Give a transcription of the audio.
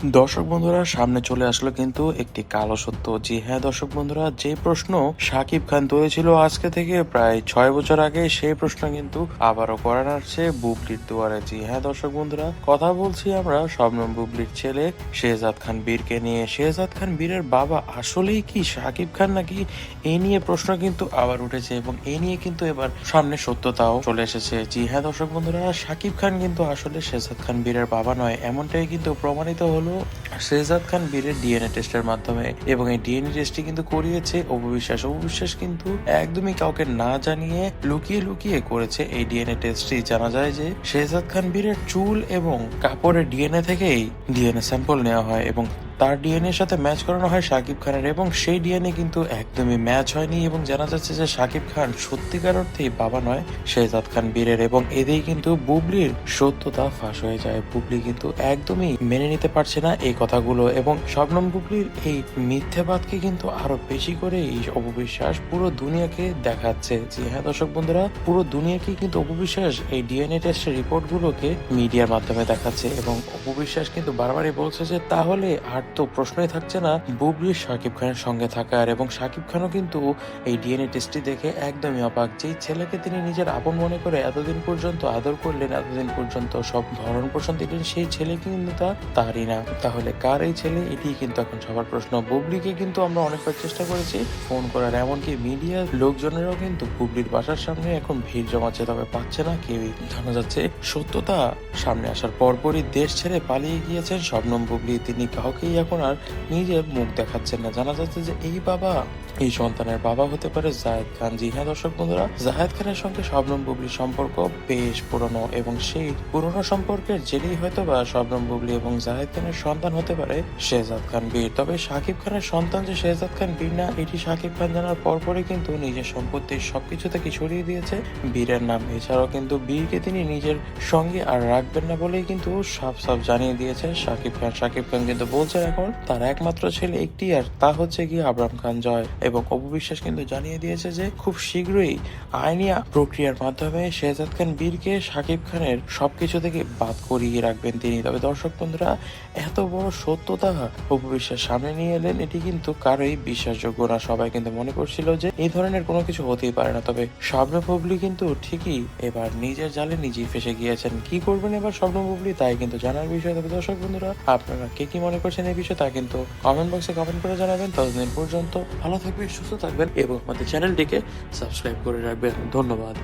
দর্শক বন্ধুরা, সামনে চলে আসলো কিন্তু একটি কালো সত্য। জি হ্যাঁ দর্শক বন্ধুরা, যে প্রশ্ন সাকিব খান তুলেছিল আজকে থেকে প্রায় ছয় বছর আগে, সেই প্রশ্ন কিন্তু আবারও করার আসছে বুবলির দুয়ারে। জি হ্যাঁ দর্শক বন্ধুরা, কথা বলছি আমরা শবনম বুবলির ছেলে শেহজাদ খান বীরকে নিয়ে। শেহজাদ খান বীরের বাবা আসলেই কি সাকিব খান নাকি এই নিয়ে প্রশ্ন কিন্তু আবার উঠেছে এবং এই নিয়ে কিন্তু এবার সামনে সত্যতাও চলে এসেছে। জি হ্যাঁ দর্শক বন্ধুরা, সাকিব খান কিন্তু আসলে শেহজাদ খান বীরের বাবা নয়, এমনটাই কিন্তু প্রমাণিত হলো শেহজাদ খান বীরের ডিএনএ টেস্টের মাধ্যমে। এবং এই ডিএনএ টেস্টটি কিন্তু করিয়েছে অপবিশ্বাস। অপবিশ্বাস কিন্তু একদমই কাউকে না জানিয়ে লুকিয়ে লুকিয়ে করেছে এই ডিএনএ টেস্টটি জানা যায় যে শেহজাদ খান বীরের চুল এবং কাপড়ের ডিএনএ থেকেই ডিএনএ স্যাম্পল নেওয়া হয় এবং তার ডিএনএ সাথে ম্যাচ করানো হয় সাকিব খানের এবং সেই ডিএনএ কিন্তু একদমই ম্যাচ হয়নি এবং জানা যাচ্ছে যে সাকিব খান সত্যিকার অর্থেই বাবা নয়, শেহজাদ খান বীরের এবং এতেই কিন্তু বুবলির সত্যতা ফাঁস হয়ে যায়। বুবলি কিন্তু একদমই মেনে নিতে পারছে না এই কথাগুলো এবং শবনম বুবলির এই মিথ্যাবাদকে কিন্তু আরও বেশি করে এই অপবিশ্বাস পুরো দুনিয়াকে দেখাচ্ছে। যে হ্যাঁ দর্শক বন্ধুরা, পুরো দুনিয়াকে কিন্তু অপবিশ্বাস এই ডিএনএ টেস্টের রিপোর্ট গুলোকে মিডিয়ার মাধ্যমে দেখাচ্ছে এবং অপবিশ্বাস কিন্তু বারবারই বলছে যে তাহলে আর তো প্রশ্নই থাকছে না বুবলির সাকিব খানের সঙ্গে থাকার এবং সাকিব খানও কিন্তু এই ডিএনএ টেস্টটি দেখে একদমই অবাক। যেই ছেলেকে তিনি নিজের আপন মনে করে এতদিন পর্যন্ত আদর করলেন, এতদিন পর্যন্ত সব ভরণ পোষণ দিলেন, সেই ছেলে কিন্তু তা তারই না। তাহলে কার এই ছেলে? এটি কিন্তু এখন সবার প্রশ্ন। বুবলিকে কিন্তু আমরা অনেকবার চেষ্টা করেছি ফোন করার, এমনকি মিডিয়ার লোকজনেরও কিন্তু বুবলির বাসার সামনে এখন ভিড় জমাচ্ছে, তবে পাচ্ছে না কেউই। জানা যাচ্ছে সত্যতা সামনে আসার পরপরই দেশ ছেড়ে পালিয়ে গিয়েছেন শবনম বুবলি। তিনি কাউকেই এখন আর নিজের মুখ দেখাচ্ছেন না। জানা যাচ্ছে যে এই বাবা, এই সন্তানের বাবা হতে পারে জাহেদ খান। জি হ্যাঁ দর্শক বন্ধুরা জাহেদ খানের সঙ্গে শবনম বুবলির সম্পর্ক বেশ পুরনো এবং সেই পুরনো সম্পর্কের জেরেই হয়তো বা শবনম বুবলি এবং জাহেদ খানের সন্তান হতে পারে শেহজাদ খান বীর। তবে সাকিব খানের সন্তান যে শেহজাদ খান বীর না, এটি সাকিব খান জানার পরপরই কিন্তু নিজের সম্পত্তির সবকিছু থেকে সরিয়ে দিয়েছে বীরের নাম। এছাড়াও কিন্তু বীরকে তিনি নিজের সঙ্গে আর রাখবেন না বলেই কিন্তু সাফ সাফ জানিয়ে দিয়েছে সাকিব খান। সাকিব খান কিন্তু বলছে এখন তার একমাত্র ছেলে একটি, আর তা হচ্ছে কি আবরাম খান জয়। এবং অপবিশ্বাস কিন্তু জানিয়ে দিয়েছে যে, খুব শীঘ্রই আইনি প্রক্রিয়ার মাধ্যমে শেহজাদ খান বীরকে সাকিব খানের সবকিছু থেকে বাদ করিয়ে রাখবেন তিনি। তবে দর্শক বন্ধুরা, এত বড় সত্যতা অপবিশ্বাস সামনে নিয়ে এলেন, এটি কিন্তু কারোই বিশ্বাসযোগ্য না। সবাই কিন্তু মনে করছিল যে, এই ধরনের কোনো কিছু হতেই পারে না। তবে স্বপ্ন বুবলি কিন্তু ঠিকই এবার নিজের জালে নিজেই ফেসে গিয়েছেন। কি করবেন এবার স্বপ্ন বুবলি, তাই কিন্তু জানার বিষয়। তবে দর্শক বন্ধুরা, আপনারা কে কি মনে করছেন এই বিষয়ে তা কিন্তু কমেন্ট বক্সে কমেন্ট করে জানাবেন। ততদিন পর্যন্ত ভালো থাকবেন, সুস্থ থাকবেন এবং আমাদের চ্যানেলটিকে সাবস্ক্রাইব করে রাখবেন। ধন্যবাদ।